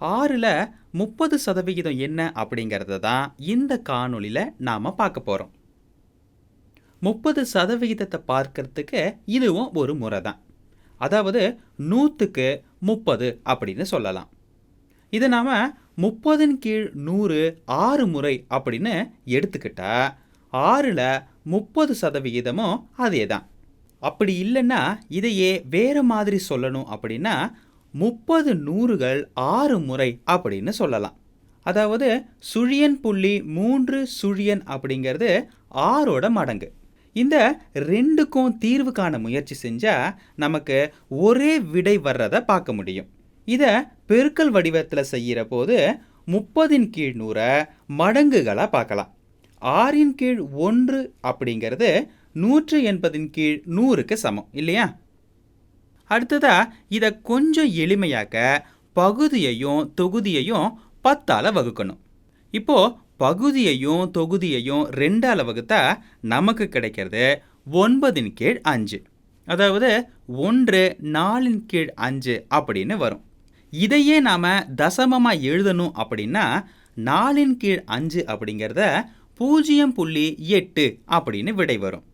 ஆறில் முப்பது சதவிகிதம் என்ன அப்படிங்கிறத தான் இந்த காணொலியில் நாம் பார்க்க போகிறோம் முப்பது சதவிகிதத்தை பார்க்கறதுக்கு இதுவும் ஒரு முறை தான். அதாவது நூற்றுக்கு முப்பது அப்படின்னு சொல்லலாம். இதை நாம் முப்பதின் கீழ் நூறு ஆறு முறை அப்படின்னு எடுத்துக்கிட்டா ஆறில் முப்பது சதவிகிதமும் அதே தான் அப்படி இல்லைன்னா இதையே வேறு மாதிரி சொல்லணும் அப்படின்னா முப்பது நூறுகள் ஆறு முறை அப்படின்னு சொல்லலாம். அதாவது சுழியன் புள்ளி மூன்று சுழியன் அப்படிங்கிறது ஆறோட மடங்கு. இந்த ரெண்டுக்கும் தீர்வு காண முயற்சி செஞ்சால் நமக்கு ஒரே விடை வர்றதை பார்க்க முடியும். இதை பெருக்கல் வடிவத்தில் செய்கிற போது முப்பதின் கீழ் நூறை மடங்குகளாக பார்க்கலாம். ஆறின் கீழ் ஒன்று அப்படிங்கிறது நூற்று எண்பதின் கீழ் நூறுக்கு சமம் இல்லையா? அடுத்ததாக இதை கொஞ்சம் எளிமையாக்க பகுதியையும் தொகுதியையும் பத்தால் வகுக்கணும். இப்போது பகுதியையும் தொகுதியையும் ரெண்டால் வகுத்தா நமக்கு கிடைக்கிறது ஒன்பதின் கீழ் அஞ்சு. அதாவது ஒன்று நாலின் கீழ் அஞ்சு அப்படின்னு வரும். இதையே நாம் தசமமாக எழுதணும் அப்படின்னா நாலின் கீழ் அஞ்சு அப்படிங்கிறத பூஜ்ஜியம் புள்ளி எட்டு அப்படின்னு விடை வரும்.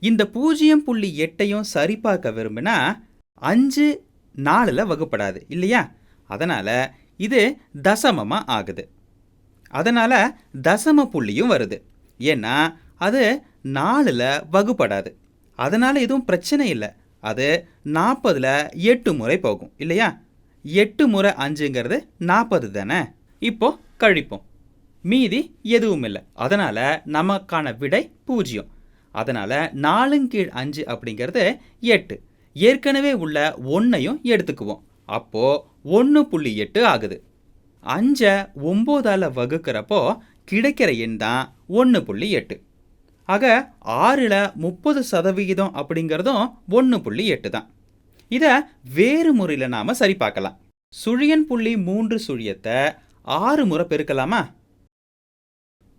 இந்த பூஜ்ஜியம் புள்ளி எட்டையும் சரிபார்க்க விரும்பினா அஞ்சு நாலில் வகுப்படாது இல்லையா? அதனால் இது தசமமாக ஆகுது. அதனால் தசம புள்ளியும் வருது. ஏன்னா அது நாலில் வகுப்படாது. அதனால் எதுவும் பிரச்சனை இல்லை. அது நாற்பதில் எட்டு முறை போகும் இல்லையா? எட்டு முறை அஞ்சுங்கிறது நாற்பது தானே? இப்போ கழிப்போம். மீதி எதுவும் இல்லை. அதனால் நமக்கான விடை பூஜ்ஜியம். அதனால் நாலுங்கீழ் அஞ்சு அப்படிங்கிறது எட்டு. ஏற்கனவே உள்ள ஒன்றையும் எடுத்துக்குவோம். அப்போது ஒன்று புள்ளி எட்டு ஆகுது. அஞ்சை ஒம்போதால் வகுக்கிறப்போ கிடைக்கிற எண் தான் ஒன்று புள்ளி எட்டு. ஆக ஆறில் முப்பது சதவிகிதம் அப்படிங்கிறதும் ஒன்று புள்ளி எட்டு தான். இதை வேறு முறையில் நாம் சரி பார்க்கலாம். சுழியன் புள்ளி மூன்று சுழியத்தை ஆறு முறை பெருக்கலாமா?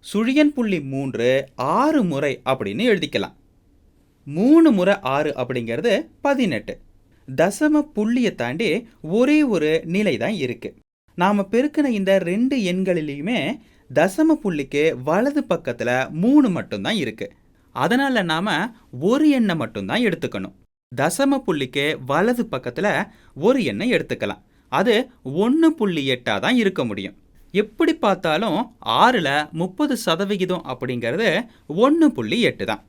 சுழியன் புள்ளி மூன்று ஆறு முறை அப்படின்னு எழுதிக்கலாம். மூணு முறை ஆறு அப்படிங்கிறது பதினெட்டு. தசம புள்ளியை தாண்டி ஒரே ஒரு நிலை தான் இருக்குது நாம் பெருக்கின இந்த ரெண்டு எண்களிலையுமே தசம புள்ளிக்கு வலது பக்கத்தில் மூணு மட்டும்தான் இருக்குது அதனால் நாம் ஒரு எண்ணை மட்டும்தான் எடுத்துக்கணும். தசம புள்ளிக்கு வலது பக்கத்தில் ஒரு எண்ணை எடுத்துக்கலாம். அது ஒன்று புள்ளி எட்டாக தான் இருக்க முடியும். எப்படி பார்த்தாலும் ஆறில் முப்பது சதவிகிதம் அப்படிங்கிறது ஒன்று புள்ளி எட்டு தான்.